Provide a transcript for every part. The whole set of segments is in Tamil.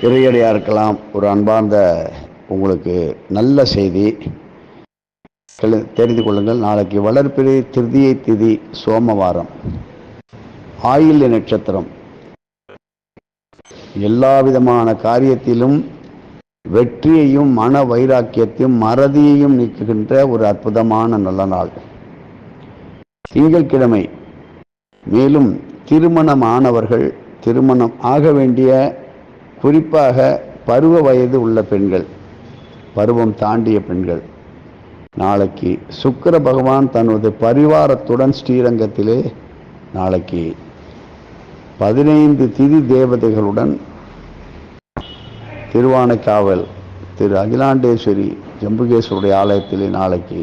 இறையடியாக இருக்கலாம். ஒரு அன்பார்ந்த உங்களுக்கு நல்ல செய்தி. தெளி- தெரிந்து கொள்ளுங்கள். நாளைக்கு வளர்பிறை திருதியை திதி சோமவாரம். ஆயில்ய நட்சத்திரம். எல்லா விதமான காரியத்திலும் வெற்றியையும் மன வைராக்கியத்தையும் மறதியையும் நீக்குகின்ற ஒரு அற்புதமான நல்ல நாள். திங்கட்கிழமை. மேலும் திருமணமானவர்கள் திருமணம் ஆக வேண்டிய குறிப்பாக பருவ வயது உள்ள பெண்கள் பருவம் தாண்டிய பெண்கள். நாளைக்கு சுக்கர பகவான் தனது பரிவாரத்துடன் ஸ்ரீரங்கத்திலே நாளைக்கு பதினைந்து திதி தேவதைகளுடன் திருவானைக்காவல் திரு அகிலாண்டேஸ்வரி ஜம்புகேஸ்வருடைய ஆலயத்திலே நாளைக்கு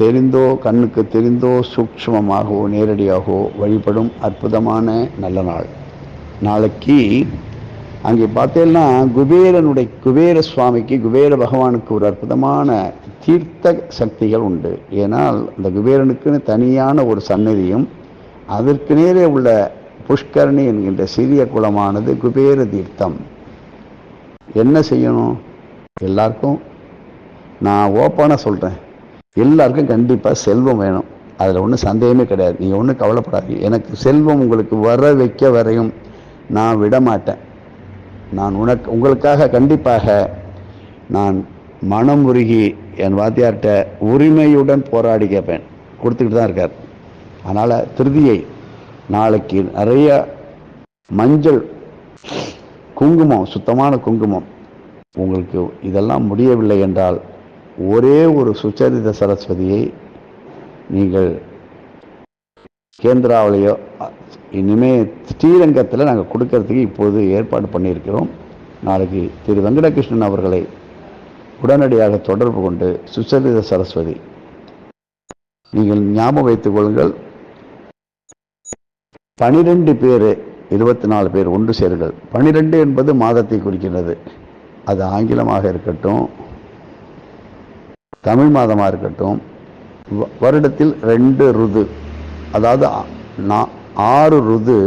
தெரிந்தோ கண்ணுக்கு தெரிந்தோ சூக்ஷ்மமாகவோ நேரடியாகவோ வழிபடும் அற்புதமான நல்ல நாள். நாளைக்கு அங்கே பார்த்தேன்னா குபேரனுடைய குபேர சுவாமிக்கு குபேர பகவானுக்கு ஒரு அற்புதமான தீர்த்த சக்திகள் உண்டு. ஏனால் அந்த குபேரனுக்குன்னு தனியான ஒரு சன்னதியும் அதற்கு நேரே உள்ள புஷ்கரணி என்கின்ற சிறிய குளமானது குபேர தீர்த்தம். என்ன செய்யணும்? எல்லாருக்கும் நான் ஓப்பனாக சொல்கிறேன் எல்லாருக்கும் கண்டிப்பாக செல்வம் வேணும். அதில் ஒன்றும் சந்தேகமே கிடையாது. நீங்கள் ஒன்றும் கவலைப்படாது எனக்கு செல்வம் உங்களுக்கு வர வைக்க வரையும் நான் விட மாட்டேன் நான் உனக்கு உங்களுக்காக கண்டிப்பாக நான் மனம் உருகி என் வாத்தியார்கிட்ட உரிமையுடன் போராடி கேட்பேன். கொடுத்துக்கிட்டு தான் இருக்கார். அதனால் திருதியை நாளைக்கு நிறைய மஞ்சள் குங்குமம் சுத்தமான குங்குமம். உங்களுக்கு இதெல்லாம் முடியவில்லை என்றால் ஒரே ஒரு சுச்சரித சரஸ்வதியை நீங்கள் கேந்திராவிலேயோ இனிமேல் இனிமே ஸ்ரீரங்கத்தில் நாங்கள் கொடுக்கறதுக்கு இப்போது ஏற்பாடு பண்ணியிருக்கிறோம். நாளைக்கு திரு வெங்கடகிருஷ்ணன் அவர்களை உடனடியாக தொடர்பு கொண்டு சுசரித சரஸ்வதி. நீங்கள் ஞாபகம் வைத்துக் கொள்ளுங்கள். பனிரெண்டு பேர் இருபத்தி நாலு பேர் ஒன்று சேருங்கள். பனிரெண்டு என்பது மாதத்தை குறிக்கிறது அது ஆங்கிலமாக இருக்கட்டும் தமிழ் மாதமாக இருக்கட்டும் வ- வருடத்தில் ரெண்டு ருது. அதாவது நான் நா- ஆறு ருது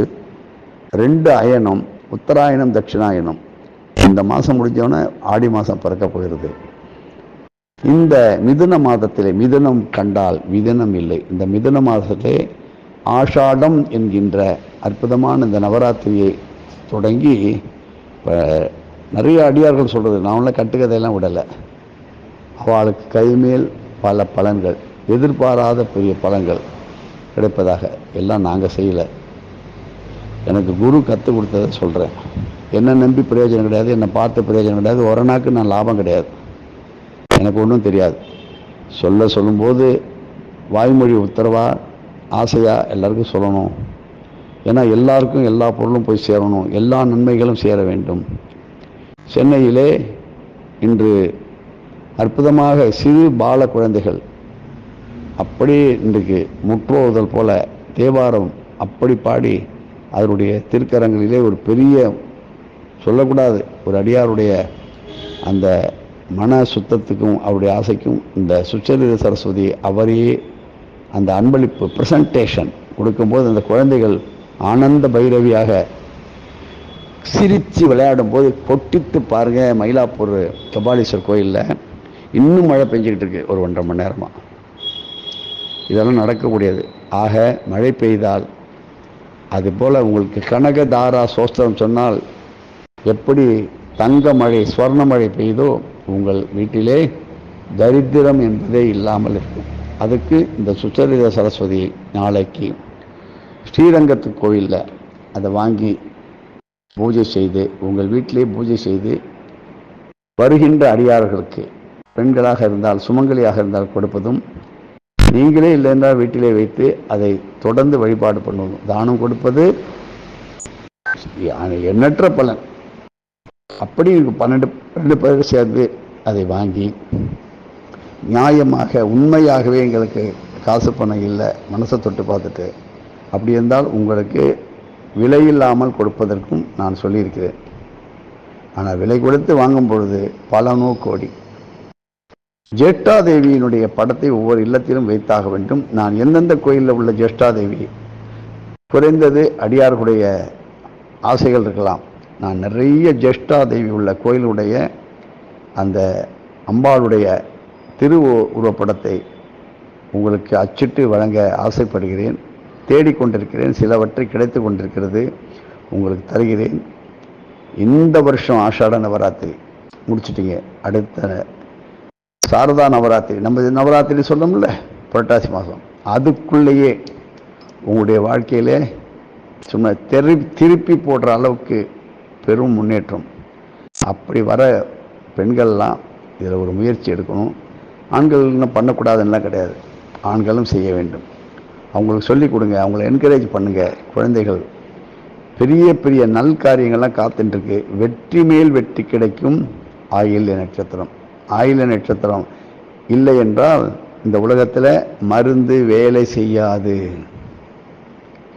ரெண்டு அயனம் உத்தராயணம் தட்சிணாயனம். இந்த மாதம் முடிஞ்சோடனே ஆடி மாதம் பிறக்க போகிறது. இந்த மிதுன மாதத்திலே மிதுனம் கண்டால் மிதுனம் இல்லை. இந்த மிதுன மாதத்திலே ஆஷாடம் என்கின்ற அற்புதமான இந்த நவராத்திரியை தொடங்கி நிறைய அடியார்கள் சொல்கிறது நான் ஒன்றும் கட்டுக்கதையெல்லாம் விடலை. அவளுக்கு கைமேல் பல பலன்கள் எதிர்பாராத பெரிய பலன்கள். கிடைப்பதாக. எல்லாம் நாங்கள் செய்யலை. எனக்கு குரு கற்றுக் கொடுத்ததை சொல்கிறேன் என்ன நம்பி பிரயோஜனம் கிடையாது என்னை பார்த்து பிரயோஜனம் கிடையாது. ஒரு நாக்கு நான் லாபம் கிடையாது. எனக்கு ஒன்றும் தெரியாது. சொல்ல சொல்லும்போது வாய்மொழி உத்தரவா ஆசையாக எல்லாருக்கும் சொல்லணும். ஏன்னா எல்லாருக்கும் எல்லா பொருளும் போய் சேரணும். எல்லா நன்மைகளும் சேர வேண்டும். சென்னையிலே இன்று அற்புதமாக சிறு பால குழந்தைகள் அப்படியே இன்றைக்கு முற்றோதல் போல தேவாரம் அப்படி பாடி அதனுடைய திருக்கரங்களிலே ஒரு பெரிய சொல்லக்கூடாது ஒரு அடியாருடைய அந்த மன சுத்தத்துக்கும் அவருடைய ஆசைக்கும் இந்த சுச்சரித சரஸ்வதி அவரையே அந்த அன்பளிப்பு ப்ரெசன்டேஷன் கொடுக்கும்போது அந்த குழந்தைகள் ஆனந்த பைரவியாக சிரித்து விளையாடும் போது கொட்டித்து பாருங்கள் மயிலாப்பூர் கபாலீஸ்வர் கோயிலில் இன்னும் மழை பெஞ்சிக்கிட்டு இருக்கு ஒரு ஒன்றரை மணி நேரமாக இதெல்லாம் நடக்கக்கூடியது. ஆக மழை பெய்தால் அதுபோல் உங்களுக்கு கனகதாரா சோஸ்திரம் சொன்னால் எப்படி தங்க மழை ஸ்வர்ண மழை பெய்தோ உங்கள் வீட்டிலே தரித்திரம் என்பதே இல்லாமல் இருக்கும். அதுக்கு இந்த சுச்சரித சரஸ்வதி நாளைக்கு ஸ்ரீரங்கத்து கோயிலில் அதை வாங்கி பூஜை செய்து உங்கள் வீட்டிலே பூஜை செய்து வருகின்ற அடியார்களுக்கு பெண்களாக இருந்தால் சுமங்கலியாக இருந்தால் கொடுப்பதும் நீங்களே இல்லை வீட்டிலே வைத்து அதை தொடர்ந்து வழிபாடு பண்ணணும். தானம் கொடுப்பது எண்ணற்ற பலன். அப்படி பன்னெண்டு ரெண்டு பேர் சேர்ந்து அதை வாங்கி நியாயமாக உண்மையாகவே எங்களுக்கு காசு பணம் இல்லை மனசை தொட்டு பார்த்துட்டு அப்படி இருந்தால் உங்களுக்கு விலை இல்லாமல் கொடுப்பதற்கும் நான் சொல்லியிருக்கிறேன். ஆனால் விலை கொடுத்து வாங்கும் பொழுது பலனோ கோடி. ஜேஷ்டாதேவியினுடைய படத்தை ஒவ்வொரு இல்லத்திலும் வைத்தாக வேண்டும். நான் எந்தெந்த கோயிலில் உள்ள ஜேஷ்டாதேவி? குறைந்தது அடியார்களுடைய ஆசைகள் இருக்கலாம். நான் நிறைய ஜேஷ்டா தேவி உள்ள கோயிலுடைய அந்த அம்பாளுடைய திரு உருவப்படத்தை உங்களுக்கு அச்சிட்டு வழங்க ஆசைப்படுகிறேன். தேடிக்கொண்டிருக்கிறேன் சிலவற்றை கிடைத்து கொண்டிருக்கிறது உங்களுக்கு தருகிறேன். இந்த வருஷம் ஆஷாட நவராத்திரி முடிச்சிட்டிங்க. அடுத்த சாரதா நவராத்திரி. நம்ம நவராத்திரி சொன்னோம்ல புரட்டாசி மாதம் அதுக்குள்ளேயே உங்களுடைய வாழ்க்கையிலே சும்மா தெரி திருப்பி போடுற அளவுக்கு பெரும் முன்னேற்றம். அப்படி வர பெண்கள்லாம் இதில் ஒரு முயற்சி எடுக்கணும். ஆண்கள் இன்னும் பண்ணக்கூடாதுன்னா கிடையாது. ஆண்களும் செய்ய வேண்டும். அவங்களுக்கு சொல்லிக் கொடுங்க அவங்கள என்கரேஜ் பண்ணுங்கள் குழந்தைகள் பெரிய பெரிய நல் காரியங்கள்லாம் காத்துட்டுருக்கு வெற்றி மேல் வெற்றி கிடைக்கும். ஆயில்ய நட்சத்திரம். ஆயில நட்சத்திரம் இல்லை என்றால் இந்த உலகத்தில் மருந்து வேலை செய்யாது.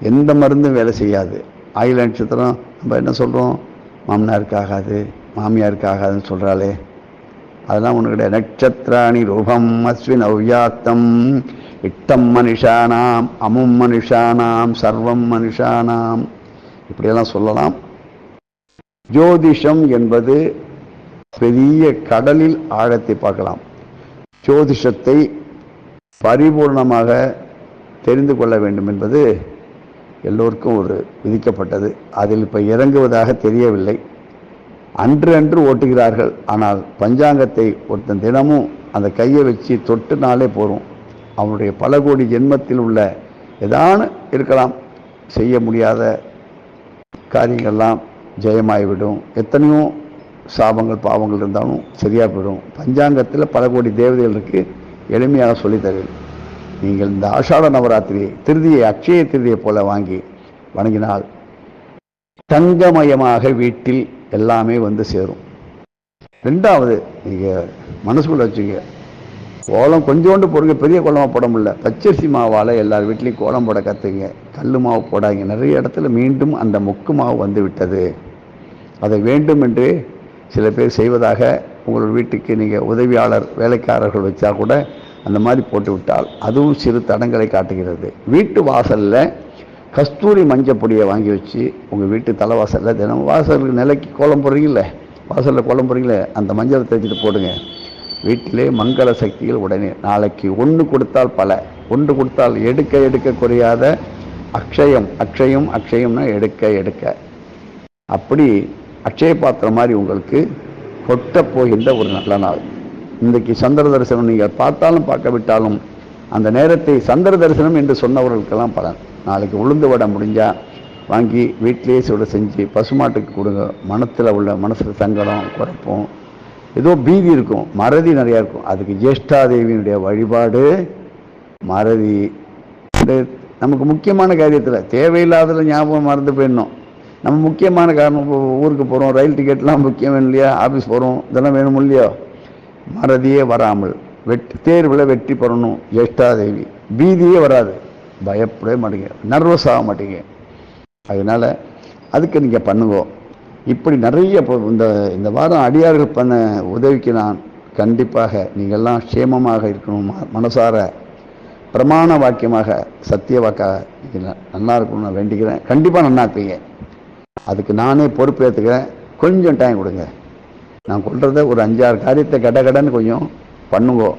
எந்த மருந்தும் வேலை செய்யாது. ஆயில நட்சத்திரம் நம்ம என்ன சொல்கிறோம் மாமனாருக்கு ஆகாது மாமியாருக்கு ஆகாதுன்னு சொல்கிறாளே அதெல்லாம் ஒன்று கிடையாது. நட்சத்திராணி ரூபம் அஸ்வின் அவ்யாத்தம். இட்டம் மனுஷானாம் அமும் மனுஷானாம் சர்வம் மனுஷானாம். இப்படியெல்லாம் சொல்லலாம். ஜோதிஷம் என்பது பெரிய கடலில் ஆழத்தை பார்க்கலாம். ஜோதிஷத்தை பரிபூர்ணமாக தெரிந்து கொள்ள வேண்டும் என்பது எல்லோருக்கும் ஒரு விதிக்கப்பட்டது. அதில் இப்போ இறங்குவதாக தெரியவில்லை. அன்று அன்று ஓட்டுகிறார்கள். ஆனால் பஞ்சாங்கத்தை ஒருத்தன் தினமும் அந்த கையை வச்சு தொட்டுனாலே போதும் அவனுடைய பல கோடி ஜென்மத்தில் உள்ள ஏதான இருக்கலாம். செய்ய முடியாத காரியங்கள்லாம் ஜெயமாகிவிடும் எத்தனையோ சாபங்கள் பாவங்கள் இருந்தாலும் சரியாக போயிடும். பஞ்சாங்கத்தில் பல கோடி தேவதைகளுக்கு எளிமையாக சொல்லித் நீங்கள் இந்த ஆஷாட நவராத்திரியை திருதியை அக்ஷய திருதியை போல வாங்கி வணங்கினால் தங்கமயமாக வீட்டில் எல்லாமே வந்து சேரும். ரெண்டாவது நீங்கள் மனசுக்குள்ளே வச்சுங்க. கோலம் கொஞ்சோண்டு போடுங்க பெரிய கோலமாக போட முடியல. பச்சரிசி மாவால் எல்லார் வீட்லேயும் கோலம் போட கற்றுங்க கல் மாவு போடாங்க நிறைய இடத்துல மீண்டும் அந்த முக்கு மாவு வந்து விட்டது. அதை வேண்டும் என்று சில பேர் செய்வதாக உங்கள் வீட்டுக்கு நீங்கள் உதவியாளர் வேலைக்காரர்கள் வச்சா கூட அந்த மாதிரி போட்டு விட்டால் அதுவும் சிறு தடங்களை காட்டுகிறது. வீட்டு வாசலில் கஸ்தூரி மஞ்சப்பொடியை வாங்கி வச்சு உங்கள் வீட்டு தலைவாசலில் தினம் வாசலுக்கு நிலைக்கு கோலம் போடுறீங்களே வாசலில் கோலம் போடுறீங்களே? அந்த மஞ்சளை தேய்ச்சிட்டு போடுங்க. வீட்டிலே மங்கள சக்திகள் உடனே நாளைக்கு ஒன்று கொடுத்தால் பல. ஒன்று கொடுத்தால் எடுக்க எடுக்க குறையாத அக்ஷயம். அக்ஷயம் அக்ஷயம்னா எடுக்க எடுக்க. அப்படி அக்ஷய பாத்திரம் மாதிரி உங்களுக்கு கொட்ட போகின்ற ஒரு நல்ல நாள். இன்றைக்கு சந்திர தரிசனம் நீங்கள் பார்த்தாலும் பார்க்க விட்டாலும் அந்த நேரத்தை சந்திர தரிசனம் என்று சொன்னவர்களுக்கெல்லாம் பலன். நாளைக்கு உளுந்து வட முடிஞ்சால் வாங்கி வீட்டிலேயே சுட செஞ்சு பசுமாட்டுக்கு கொடுங்க. மனத்தில் உள்ள மனசில் சங்கடம் குழப்பம் ஏதோ பீதி இருக்கும். மறதி நிறையா இருக்கும். அதுக்கு ஜேஷ்டாதேவியினுடைய வழிபாடு மறதி. நமக்கு முக்கியமான காரியத்தில் தேவையில்லாததில் ஞாபகம் மறந்து போயிடணும். நம்ம முக்கியமான காரணம் இப்போ ஊருக்கு போகிறோம் ரயில் டிக்கெட்லாம் முக்கியம் வேணும் இல்லையா? ஆஃபீஸ் போகிறோம் இதெல்லாம் வேணும் இல்லையோ? மறதியே வராமல் வெற்றி தேர்வில் வெற்றி பெறணும் ஜெஷ்டாதேவி பீதியே வராது. பயப்படவே மாட்டீங்க. நர்வஸ் ஆக மாட்டீங்க. அதனால் அதுக்கு நீங்கள் பண்ணுவோம் இப்படி நிறைய இப்போ இந்த இந்த வாரம் அடியார்கள் பண்ண உதவிக்கு நான் கண்டிப்பாக நீங்கள்லாம் க்ஷேமமாக இருக்கணும் ம- மனசார பிரமாண வாக்கியமாக சத்திய வாக்காக நீங்கள் நல்லா இருக்கணும்னு நான் வேண்டிக்கிறேன். கண்டிப்பாக நல்லா இருப்பீங்க அதுக்கு நானே பொறுப்பேற்றுக்கிறேன் கொஞ்சம் டைம் கொடுங்க. நான் கொள்றத ஒரு அஞ்சாறு காரியத்தை கட கடன்னு கொஞ்சம் பண்ணுங்கோ.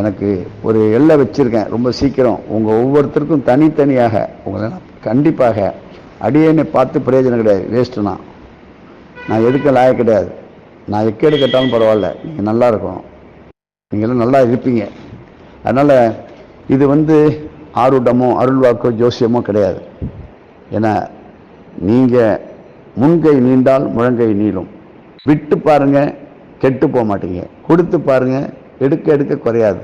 எனக்கு ஒரு எல்லை வச்சிருக்கேன். ரொம்ப சீக்கிரம். உங்கள் ஒவ்வொருத்தருக்கும் தனித்தனியாக உங்களை கண்டிப்பாக அடியேனே பார்த்து பிரயோஜனம் கிடையாது. வேஸ்ட்டு நான் நான் எதுக்க லாய கிடையாது. நான் எக்கேடு கேட்டாலும் பரவாயில்ல. நீங்கள் நல்லா இருக்கணும். நீங்களும் நல்லா இருப்பீங்க. அதனால் இது வந்து ஆருடமோ அருள்வாக்கோ ஜோசியமோ கிடையாது. ஏன்னா நீங்கள் முன்கை நீண்டால் முழங்கை நீளும். விட்டு பாருங்க கெட்டு போக மாட்டீங்க. கொடுத்து பாருங்க எடுக்க எடுக்க குறையாது.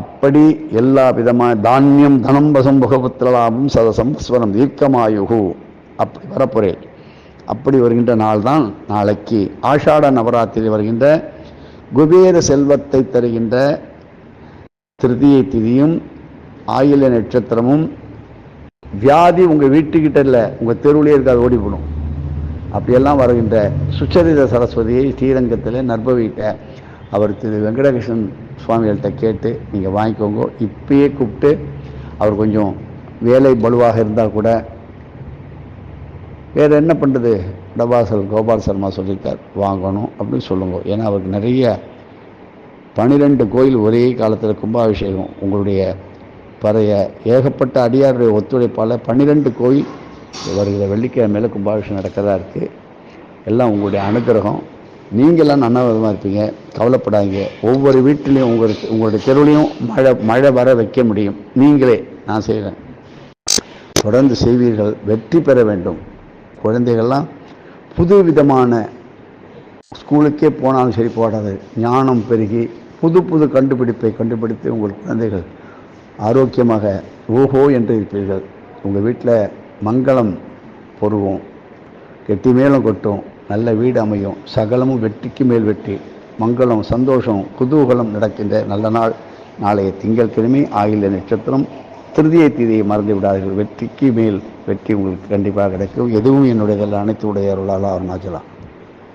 அப்படி எல்லா விதமான தானியம் தனம் வசம் புகபுத்திரலாபம் சதசம் ஸ்வரம் தீர்க்கமாயுகு. அப்படி வரப்போறேன். அப்படி வருகின்ற நாள் தான் நாளைக்கு ஆஷாட நவராத்திரி வருகின்ற குபேர செல்வத்தை தருகின்ற திருதியை திதியும் ஆயில நட்சத்திரமும் வியாதி உங்கள் வீட்டுக்கிட்ட இல்லை உங்கள் தெருவிலே இருக்காது ஓடி போடும் அப்படியெல்லாம் வருகின்ற சுச்சரித சரஸ்வதியை ஸ்ரீரங்கத்தில் நற்பவிக்க அவர் திரு வெங்கடகிருஷ்ணன் சுவாமிகள்கிட்ட கேட்டு நீங்கள் வாங்கிக்கோங்க. இப்பயே கூப்பிட்டு அவர் கொஞ்சம் வேலை பலுவாக இருந்தால் கூட வேறு என்ன பண்ணுறது டபாசல் கோபால் சர்மா சொல்லியிருக்கார் வாங்கணும் அப்படின்னு சொல்லுங்க. ஏன்னா அவருக்கு நிறைய பனிரெண்டு கோயில் ஒரே காலத்தில் கும்பாபிஷேகம் உங்களுடைய பறைய ஏகப்பட்ட அடியாருடைய ஒத்துழைப்பால் பன்னிரெண்டு கோயில் வருகிற வெள்ளிக்கிழமையில கும்பாபிஷேகம் நடக்கிறதா இருக்குது எல்லாம் உங்களுடைய அனுகிரகம். நீங்களாம் நன்னவிதமாக இருப்பீங்க. கவலைப்படாதீங்க. ஒவ்வொரு வீட்டிலையும் உங்களுக்கு உங்களுடைய தெருவிலையும் மழை மழை வர வைக்க முடியும். நீங்களே நான் செய்கிறேன் தொடர்ந்து செய்வீர்கள். வெற்றி பெற வேண்டும். குழந்தைகள்லாம் புது விதமான ஸ்கூலுக்கே போனாலும் சரி போடாது ஞானம் பெருகி புது புது கண்டுபிடிப்பை கண்டுபிடித்து உங்கள் குழந்தைகள் ஆரோக்கியமாக ஓஹோ என்று இருப்பீர்கள். உங்கள் வீட்டில் மங்களம் பொருவோம் கெட்டி மேலும் கொட்டும் நல்ல வீடு அமையும் சகலமும் வெற்றிக்கு மேல் வெற்றி மங்களம் சந்தோஷம் குதூகலம் நடக்கின்ற நல்ல நாள். நாளைய திங்கட்கிழமை ஆயில நட்சத்திரம் திருதியை தீதியை மறந்து விடாதீர்கள். வெற்றிக்கு மேல் வெற்றி உங்களுக்கு கண்டிப்பாக கிடைக்கும். எதுவும் என்னுடைய அனைத்து உடைய அருளால் அருணாச்சலம்.